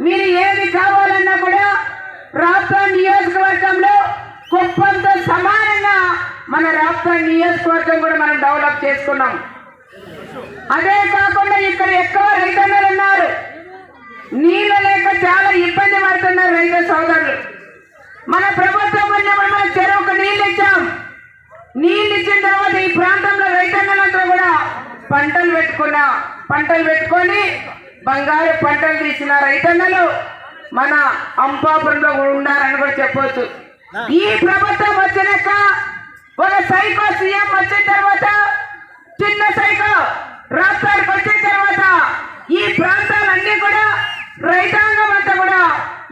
మీరు ఏది కావాలన్నా కూడా రాష్ట్ర నియోజకవర్గంలో కుప్పంతో సమానంగా మన రాష్ట్ర నియోజకవర్గం కూడా మనం డెవలప్ చేసుకున్నాం. అదే కాకుండా ఇక్కడ ఎక్కువ రైతన్నలు ఉన్నారు. నీళ్ళు లేక చాలా ఇబ్బంది పడుతున్నారు రైతు సోదరులు. మన ప్రభుత్వం ఉన్నప్పుడు మన చెరువుకు నీళ్ళు ఇచ్చాం. నీళ్ళు ఇచ్చిన తర్వాత ఈ ప్రాంతంలో రైతన్నలంతా కూడా పంటలు పెట్టుకున్నా పంటలు పెట్టుకొని బంగారు పంటలు తీసిన రైతన్నలు మన అంపాపురంలో ఉన్నారని కూడా చెప్పవచ్చు ఈ ప్రభుత్వం వచ్చినాక ఒక సైకో సీఎం వచ్చిన తర్వాత చిన్న సైకో రాష్ట్రానికి వచ్చిన తర్వాత ఈ ప్రాంతాలన్నీ కూడా రైతాంగం అంతా కూడా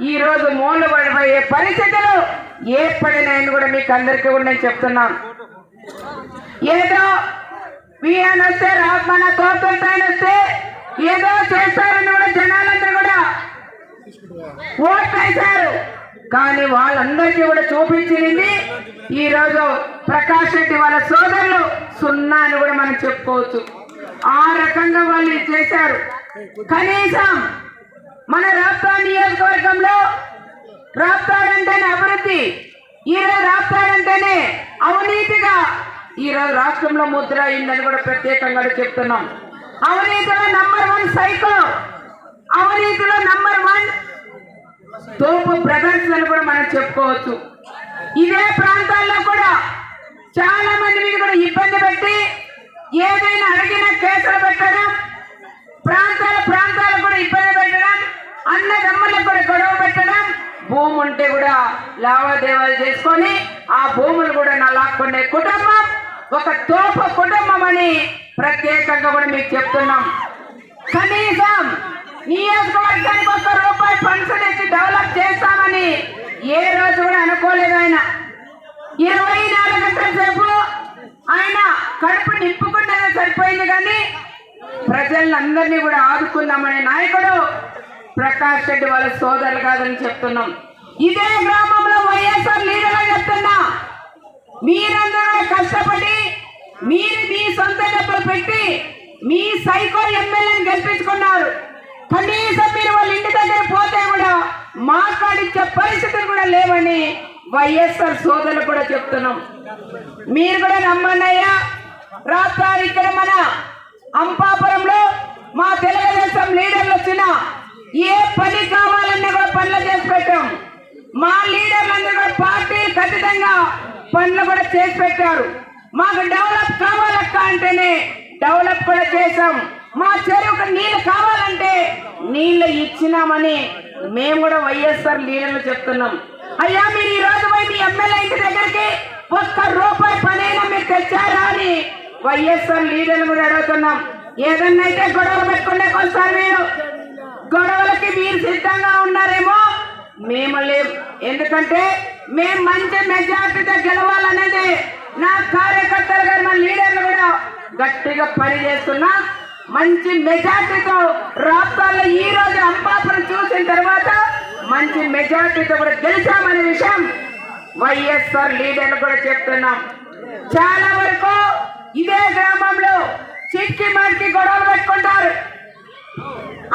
ఈ రోజు మూల పడిపోయే పరిస్థితులు ఏర్పడినాయని కూడా మీకు అందరికీ కూడా నేను చెప్తున్నాను ఏదో వస్తే రా- మన తోటంటాయన వస్తే ఏదో చేస్తారని కూడా జనాలందరూ కూడా ఓట్లేశారు. కానీ వాళ్ళందరికీ కూడా చూపించింది ఈ రోజు ప్రకాష్ రెడ్డి వాళ్ళ సోదరులు సున్నా అని కూడా మనం చెప్పుకోవచ్చు. ఆ రకంగా వాళ్ళు చేశారు. కనీసం మన రాప్తా నియోజకవర్గంలో రాప్తాడంటేనే అభివృద్ధి ఈరోజు రాప్తాడంటేనే అవినీతిగా ఈరోజు రాష్ట్రంలో ముద్ర అయిందని కూడా ప్రత్యేకంగా చెప్తున్నాం. అవినీతిలో నంబర్ వన్ సైకో అవినీతిలో నంబర్ వన్ తోపు బ్రదర్స్ అని కూడా మనం చెప్పుకోవచ్చు. ఇదే ప్రాంతాల్లో కూడా చాలా మంది మీద కూడా ఇబ్బంది పెట్టి ఏదైనా అడిగిన కేసులు పెట్టడం ప్రాంతాల ప్రాంతాలు కూడా ఇబ్బంది పెట్టడం అన్నదమ్ములకు కూడా గొడవ పెట్టడం భూమి ఉంటే కూడా లావాదేవీలు చేసుకొని ఆ భూములు కూడా నా లాక్కునే కుటుంబం ఒక తోపు కుటుంబం అని ప్రత్యేకంగా కూడా మీకు చెప్తున్నాం. కనీసం నియోజకవర్గానికి ఒక రూపాయి ఫండ్స్ తెచ్చి డెవలప్ చేస్తామని ఏ రోజు కూడా అనుకోలేదు ఆయన. ఇరవై నాలుగు గంటల సేపు ఆయన కడుపు నింపుకున్నదే సరిపోయింది కానీ ప్రజలందరినీ కూడా ఆదుకుందామనే నాయకుడు ప్రకాష్ రెడ్డి వాళ్ళ సోదరులు కాదని చెప్తున్నాం. ఇదే గ్రామంలో వైఎస్ఆర్ లీడర్గా చెప్తున్నా. మీరందరూ కష్టపడి మీరు మీ సొంత డబ్బులు పెట్టి మీ సైకో ఎమ్మెల్యేని గెలిపించుకున్నారు. కనీసం మీరు వాళ్ళ ఇంటి దగ్గర పోతే కూడా మాట్లాడించే పరిస్థితులు కూడా లేవని వైఎస్ఆర్ సోదరులు కూడా చెప్తున్నాం. మీరు కూడా నమ్మండి అయ్యా. రాష్ట్ర ఇక్కడ మన అంపాపురంలో మా తెలుగుదేశం లీడర్లు వచ్చిన ఏ పని కావాలన్నా కూడా పనులు చేసి పెట్టాం. మా లీడర్లందరూ కూడా పార్టీ ఖచ్చితంగా పనులు కూడా చేసి పెట్టారు. మాకు డెవలప్ కావాలక్క అంటేనే డెవలప్ కూడా చేశాం. మా చెరువుకు నీళ్ళు కావాలంటే నీళ్ళు ఇచ్చినామని మేము కూడా వైఎస్ఆర్ లీడర్లు చెప్తున్నాం. అయ్యా మీరు ఈ రోజు పోయి మీ ఎమ్మెల్యే ఇంటి దగ్గరికి ఒక్క రూపాయి పనైనా మీరు తెచ్చారా అని వైఎస్ఆర్ లీడర్లు కూడా అడుగుతున్నాం. ఏదన్నా అయితే గొడవలు పెట్టుకునే కొనసారి మీరు గొడవలకి మీరు సిద్ధంగా ఉన్నారేమో మేము లేవు ఎందుకంటే మేము మంచి మెజార్టీతో గెలవాలనేది నా కార్యకర్తలు గారు మన లీడర్లు కూడా గట్టిగా పనిచేస్తున్నా మంచి మెజార్టీతో రాష్ట్రాల్లో ఈ రోజు అంపాపురం చూసిన తర్వాత మంచి మెజార్టీతో కూడా గెలిచామనే విషయం వైఎస్ఆర్ లీడర్లు కూడా చెప్తున్నాం. చాలా వరకు ఇదే గ్రామంలో చిక్కి మనకి గొడవలు పెట్టుకుంటారు.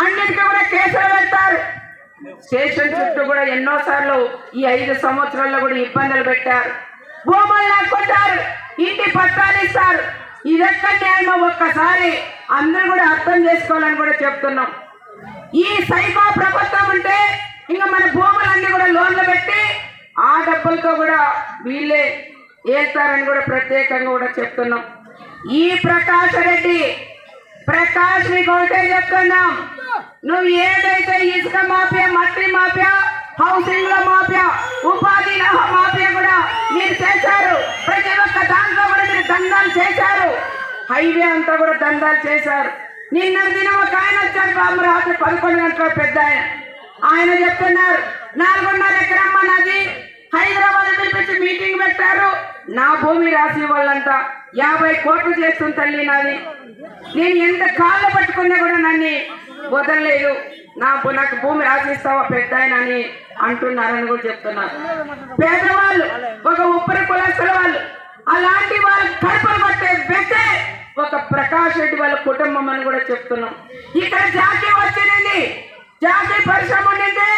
అన్నిటికీ కూడా కేసులు పెడతారు. స్టేషన్ చుట్టూ కూడా ఎన్నోసార్లు ఈ ఐదు సంవత్సరాల్లో కూడా ఇబ్బందులు పెట్టారు. భూములు లాక్కుంటారు. ఇంటి పట్టాలు ఇస్తారు. ఇదెక్క న్యాయమో ఒక్కసారి అందరూ కూడా అర్థం చేసుకోవాలని కూడా చెప్తున్నాం. ఈ సైకో ప్రభుత్వం ఉంటే ఇంకా మన భూములన్నీ కూడా లోన్లు పెట్టి ఆ డబ్బులతో కూడా వీళ్ళే ఏస్తారని కూడా ప్రత్యేకంగా కూడా చెప్తున్నాం. ఈ ప్రకాష్ రెడ్డి ప్రకాష్ నీకు ఒకటే చెప్తున్నాం. నువ్వు ఏదైతే ఇసుక మాఫియా మట్టి మాఫియా హౌసింగ్లో మాఫియా ఉపాధి మాఫియా కూడా మీరు చేశారు. ప్రతి ఒక్క దాంట్లో కూడా మీరు దందాలు చేశారు. హైవే అంతా కూడా దందాలు చేశారు. నిన్న దినం ఒక ఆయన వచ్చారు బాబు రాత్రి పదకొండు గంటల పెద్ద ఆయన. ఆయన చెప్తున్నారు నాలుగున్నర ఎకరమ్మ నాది హైదరాబాద్ పిలిపించి మీటింగ్ పెట్టారు. నా భూమి రాసి వాళ్ళంతా యాభై కోట్లు చేస్తుంది తల్లి నాది. నేను ఎంత కాళ్ళు పట్టుకున్నా కూడా నన్ను వదలలేదు. నా నాకు భూమి రాసిస్తావా పెద్ద అని అంటున్నారని కూడా చెప్తున్నారు. పేదవాళ్ళు ఒక ఉప్పరి కులస్తుల వాళ్ళు అలాంటి వాళ్ళు కడుపులు పట్టే వ్యక్తే ఒక ప్రకాష్ రెడ్డి వాళ్ళ కుటుంబం అని కూడా చెప్తున్నాం. ఇక్కడ జాతీయ వచ్చిందండి. జాతి పరిశ్రమ ఉండింటే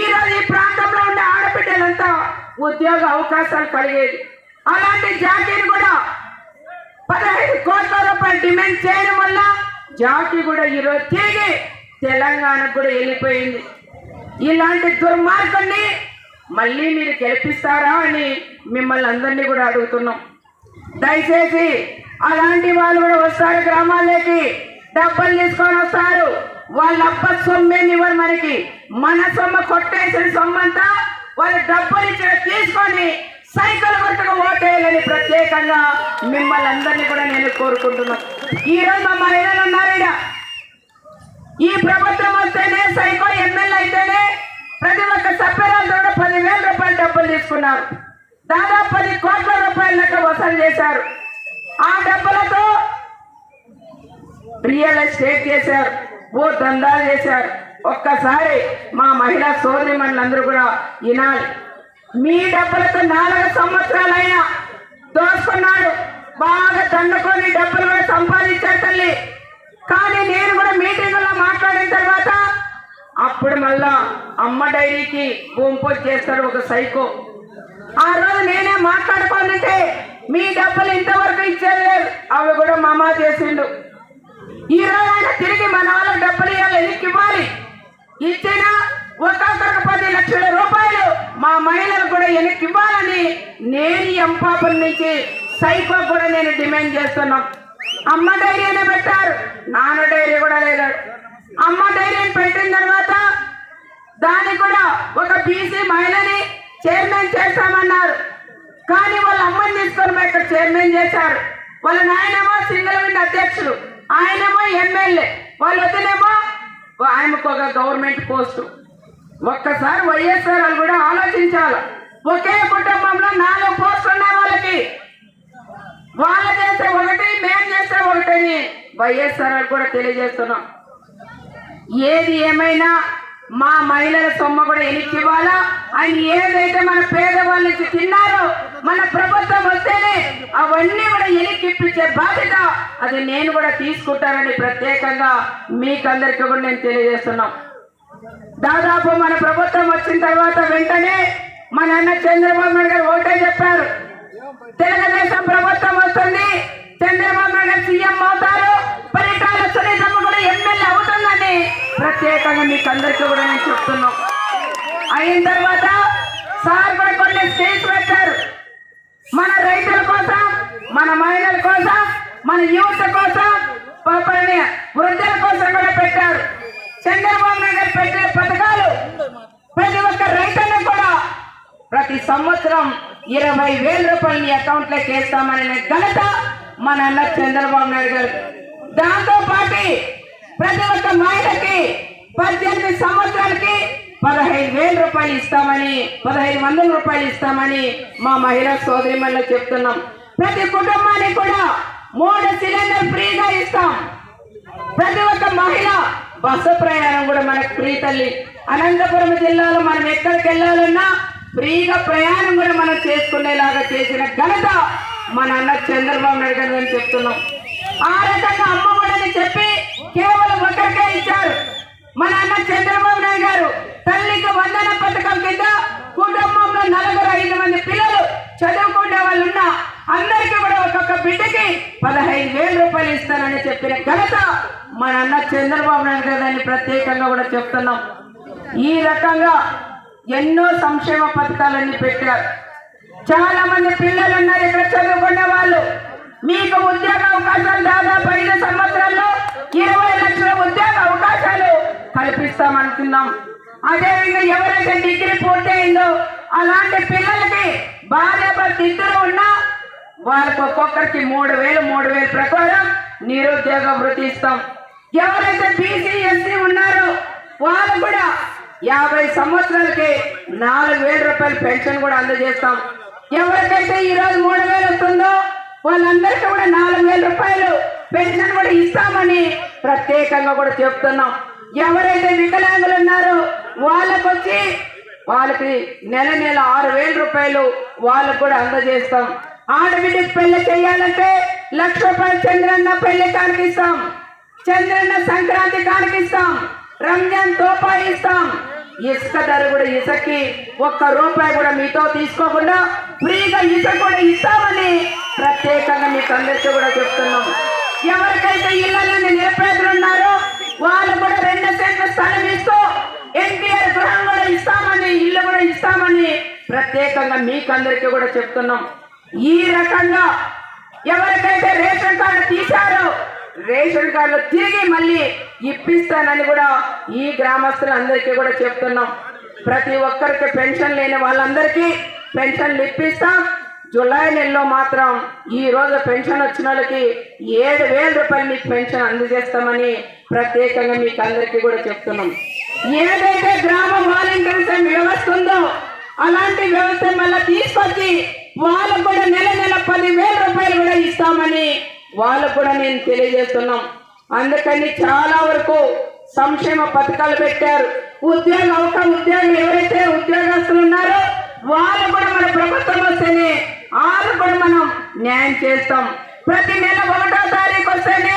ఈ రోజు ఈ ప్రాంతంలో ఉండే ఆడబిడ్డలంతా ఉద్యోగ అవకాశాలు కలిగేది. అలాంటి జాకీని కూడా పదహైదు కోట్ల రూపాయలు డిమాండ్ చేయడం వల్ల జాతి కూడా ఈరోజు తిరిగి తెలంగాణకు కూడా వెళ్ళిపోయింది. ఇలాంటి దుర్మార్గుల్ని మళ్ళీ మీరు గెలిపిస్తారా అని మిమ్మల్ని అందరినీ కూడా అడుగుతున్నాం. దయచేసి అలాంటి వాళ్ళు కూడా వస్తారు గ్రామాల్లోకి. డబ్బులు తీసుకొని వస్తారు. వాళ్ళ అబ్బ సొమ్మేమి ఇవ్వరు మనకి. మన సొమ్మ కొట్టేసిన సొమ్మంతా వాళ్ళు డబ్బులు ఇచ్చిన తీసుకొని సైకిల్ కొట్టుకు ఓటేయాలని ప్రత్యేకంగా మిమ్మల్ని అందరినీ కూడా నేను కోరుకుంటున్నాను. ఈ రోజు మా మహిళలు ఉన్నారు ఈ ప్రభుత్వం వస్తేనే సైకో ఎమ్మెల్యే అయితేనే ప్రతి ఒక్క సభ్యురాలు కూడా పదివేల రూపాయలు డబ్బులు తీసుకున్నారు. దాదాపు పది కోట్ల రూపాయల లెక్క వసూలు చేశారు. ఆ డబ్బులతో రియల్ ఎస్టేట్ చేశారు. ఓ దందాలు చేశారు. ఒక్కసారి మా మహిళా సోదరి అందరూ కూడా వినాలి. మీ డబ్బులతో నాలుగు సంవత్సరాలైనా దోసుకున్నాడు. బాగా దండుకొని డబ్బులు కూడా సంపాదించారు తల్లి. కానీ నేను కూడా మీటింగుల్లో మాట్లాడిన తర్వాత అప్పుడు మళ్ళా అమ్మ డైరీకి భూమి పూజ చేస్తాడు ఒక సైకో. ఆ రోజు నేనే మాట్లాడుకోనంటే మీ డబ్బులు ఇంతవరకు ఇచ్చేది లేదు. అవి కూడా మామా చేసిండు. ఈ రోజు ఆయన తిరిగి మన వాళ్ళ డబ్బులు ఇవ్వాలి ఎన్నికి ఇవ్వాలి? ఇచ్చిన ఒక్కొక్కరికి పది లక్షల రూపాయలు మా మహిళలు కూడా వెనక్కి ఇవ్వాలని నేను ఎంపాపల నుంచి సైకో కూడా నేను డిమాండ్ చేస్తున్నాం. అమ్మ డైరీ పెట్టారు. నాన్న డైరీ కూడా లేదు. అమ్మ డైరీ పెట్టిన తర్వాత దానికి కూడా ఒక బీసీ మహిళని చైర్మన్ చేస్తామన్నారు. కానీ వాళ్ళ అమ్మని తీసుకొని ఇక్కడ చైర్మన్ చేశారు. వాళ్ళ నాయనేమో సింగిల్ విండ్ అధ్యక్షుడు ఆయనేమో ఎమ్మెల్యే. వాళ్ళ వద్దనేమో ఆయనకు ఒక గవర్నమెంట్ పోస్టు. ఒక్కసారి వైఎస్ఆర్ వాళ్ళు కూడా ఆలోచించాలి. ఒకే కుటుంబంలో నాలుగు పోస్టులు ఉన్నాయి వాళ్ళకి. వాళ్ళు చేస్తే ఒకటి మేము చేస్తే ఒకటని వైఎస్ఆర్ కూడా తెలియజేస్తున్నాం. ఏది ఏమైనా మా మహిళల సొమ్మ కూడా ఎనికి ఇవ్వాలా? ఆయన ఏదైతే మన పేదవాళ్ళ నుంచి తిన్నారో మన ప్రభుత్వం వస్తేనే అవన్నీ కూడా ఎనికి ఇప్పించే బాధ్యత అది నేను కూడా తీసుకుంటానని ప్రత్యేకంగా మీకందరికీ కూడా నేను తెలియజేస్తున్నాం. దాదాపు మన ప్రభుత్వం వచ్చిన తర్వాత వెంటనే మన అన్న చంద్రబాబు నాయుడు గారు ఒకటే చెప్పారు. తెలుగుదేశం ప్రభుత్వం ప్రత్యేకంగా మీకు అందరికీ కూడా నేను చెప్తున్నాం అయిన తర్వాత సార్ కూడా కొన్ని స్టేజ్ పెట్టారు. మన రైతుల కోసం మన మహిళల కోసం మన యువత కోసం పాపని వృద్ధుల కోసం కూడా పెట్టారు. చంద్రబాబు నాయుడు గారు పెట్టే పథకాలు ప్రతి ఒక్క రైతులను కూడా ప్రతి సంవత్సరం ఇరవై వేల రూపాయలు మీ అకౌంట్లోకి వేస్తామనే ఘనత మన అన్న చంద్రబాబు నాయుడు గారు. దాంతో పాటు ప్రతి ఒక్క మహిళకి పద్దెనిమిది సంవత్సరాలకి పదహైదు వేల రూపాయలు ఇస్తామని పదహైదు వందల రూపాయలు ఇస్తామని మా మహిళా సోదరి చెప్తున్నాం. ప్రతి కుటుంబానికి కూడా మూడు సిలిండర్ ఫ్రీగా ఇస్తాం. ప్రతి ఒక్క మహిళ బస్సు ప్రయాణం కూడా మనకు ఫ్రీ తల్లి. అనంతపురం జిల్లాలో మనం ఎక్కడికి వెళ్ళాలన్నా ఫ్రీగా ప్రయాణం కూడా మనం చేసుకునేలాగా చేసిన ఘనత మన అన్న చంద్రబాబు నాయుడు గారు అని చెప్తున్నాం. ఆ రకంగా అమ్మ చెప్పి కేవలం ఒకరికే ఇచ్చారు మన అన్న చంద్రబాబు నాయుడు గారు తల్లికి వందన పథకం కింద కుటుంబంలో నలుగురు ఐదు మంది పిల్లలు చదువుకునే వాళ్ళు ఉన్నా అందరికీ కూడా ఒక్కొక్క బిడ్డకి పదహైదు వేల రూపాయలు ఇస్తానని చెప్పిన ఘనత మన అన్న చంద్రబాబు నాయుడు గారు ప్రత్యేకంగా కూడా చెప్తున్నాం. ఈ రకంగా ఎన్నో సంక్షేమ పథకాలన్నీ పెట్టారు. చాలా మంది పిల్లలు ఉన్నారు ఇక్కడ చదువుకునే వాళ్ళు. మీకు ఉద్యోగ అవకాశాలు దాదాపు ఐదు సంవత్సరాల్లో ఇరవై లక్షల ఉద్యోగ అవకాశాలు కల్పిస్తామనుకున్నాం అదేవిధంగా ఎవరైతే డిగ్రీ పూర్తయిందో అలాంటి పిల్లలకి భార్య భర్త ఇద్దరు ఉన్నా వాళ్ళకి ఒక్కొక్కరికి మూడు వేలు మూడు వేలు ప్రకారం నిరుద్యోగ వృత్తి ఇస్తాం. ఎవరైతే బీసీ ఎస్సీ ఉన్నారో వాళ్ళు కూడా యాభై సంవత్సరాలకి నాలుగు వేల రూపాయల పెన్షన్ కూడా అందజేస్తాం. ఎవరికైతే ఈ రోజు మూడు వేలు వస్తుందో వాళ్ళందరికీ కూడా నాలుగు వేల రూపాయలు పెన్షన్ కూడా ఇస్తామని ప్రత్యేకంగా కూడా చెప్తున్నాం. ఎవరైతే వికలాంగులు ఉన్నారో వాళ్ళకు వచ్చి వాళ్ళకి నెల నెల ఆరు వేల రూపాయలు వాళ్ళకు కూడా అందజేస్తాం. ఆడబిడ్డకి పెళ్ళి చేయాలంటే లక్ష రూపాయలు చంద్రన్న పెళ్ళి కానికిస్తాం చంద్రన్న సంక్రాంతి కానికిస్తాం రంజాన్ తోపా ఇస్తాం. ఇసుక ధర కూడా ఇసుకకి ఒక్క రూపాయి కూడా మీతో తీసుకోకుండా ఫ్రీగా ఇసుక కూడా ఇస్తామని ప్రత్యేకంగా మీకు అందరికీ కూడా చెప్తున్నాం. ఎవరికైతే ఇళ్ళలోని నిరపేదలు ఉన్నారో వాళ్ళు కూడా రెండు సెంట్ల స్థలం ఇస్తూ ఎన్టీఆర్ గృహం కూడా ఇస్తామని ఇల్లు కూడా ఇస్తామని ప్రత్యేకంగా మీకు అందరికీ కూడా చెప్తున్నాం. ఈ రకంగా ఎవరికైతే రేషన్ కార్డు తీశారో రేషన్ కార్డులు తిరిగి మళ్ళీ ఇప్పిస్తానని కూడా ఈ గ్రామస్తులందరికీ కూడా చెప్తున్నాం. ప్రతి ఒక్కరికి పెన్షన్ లేని వాళ్ళందరికీ పెన్షన్లు ఇప్పిస్తాం. జూలై నెలలో మాత్రం ఈ రోజు పెన్షన్ వచ్చిన వాళ్ళకి ఏడు వేల రూపాయలు మీకు పెన్షన్ అందజేస్తామని ప్రత్యేకంగా మీకు అందరికీ కూడా చెప్తున్నాం. ఏదైతే గ్రామ వాలంటీర్స్ వ్యవస్థ ఉందో అలాంటి వ్యవస్థ మళ్ళీ తీసుకొచ్చి వాళ్ళకు కూడా నెల నెల పదివేల రూపాయలు కూడా ఇస్తామని వాళ్ళకు కూడా నేను తెలియజేస్తున్నాం. అందుకని చాలా వరకు సంక్షేమ పథకాలు పెట్టారు. ఉద్యోగ ఒక ఉద్యోగం ఎవరైతే ఉద్యోగస్తులు ఉన్నారో వాళ్ళు కూడా మన ప్రభుత్వం వస్తేనే వాళ్ళు కూడా మనం న్యాయం చేస్తాం. ప్రతి నెల ఒకటో తారీఖు వస్తేనే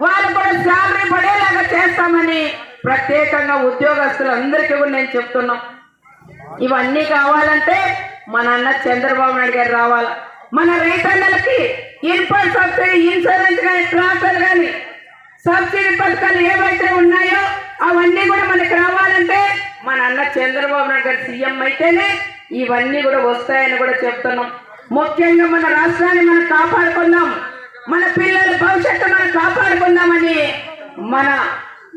వాళ్ళు కూడా శాలరీ పడేలాగా చేస్తామని ప్రత్యేకంగా ఉద్యోగస్తులందరికీ కూడా నేను చెప్తున్నాం. ఇవన్నీ కావాలంటే మన అన్న చంద్రబాబు నాయుడు గారు రావాలి? మన రైతన్నలకి ఇన్పుట్ సబ్సిడీ ఇన్సూరెన్స్ కానీ ట్రాన్స్ఫర్ కానీ సబ్సిడీ పథకాలు ఏవైతే ఉన్నాయో అవన్నీ కూడా మనకి రావాలంటే మన అన్న చంద్రబాబు నాయుడు గారు సీఎం అయితేనే ఇవన్నీ కూడా వస్తాయని కూడా చెప్తున్నాం. ముఖ్యంగా మన రాష్ట్రాన్ని మనం కాపాడుకుందాం. మన పిల్లల భవిష్యత్తు మనం కాపాడుకుందామని మన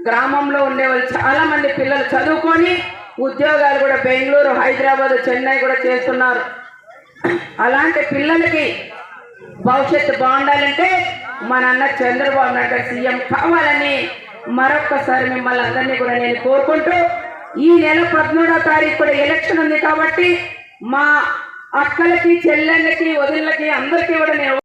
గ్రామంలో ఉండే వాళ్ళు చాలా మంది పిల్లలు చదువుకొని ఉద్యోగాలు కూడా బెంగళూరు హైదరాబాద్ చెన్నై కూడా చేస్తున్నారు. అలాంటి పిల్లలకి భవిష్యత్తు బాగుండాలంటే మన అన్న చంద్రబాబు నాయుడు సీఎం కావాలని మరొక్కసారి మిమ్మల్ని అందరినీ కూడా నేను కోరుకుంటూ ఈ నెల పద్మూడో తారీఖు కూడా ఎలక్షన్ ఉంది కాబట్టి మా అక్కలకి చెల్లెళ్ళకి వదిళ్ళకి అందరికీ కూడా నేను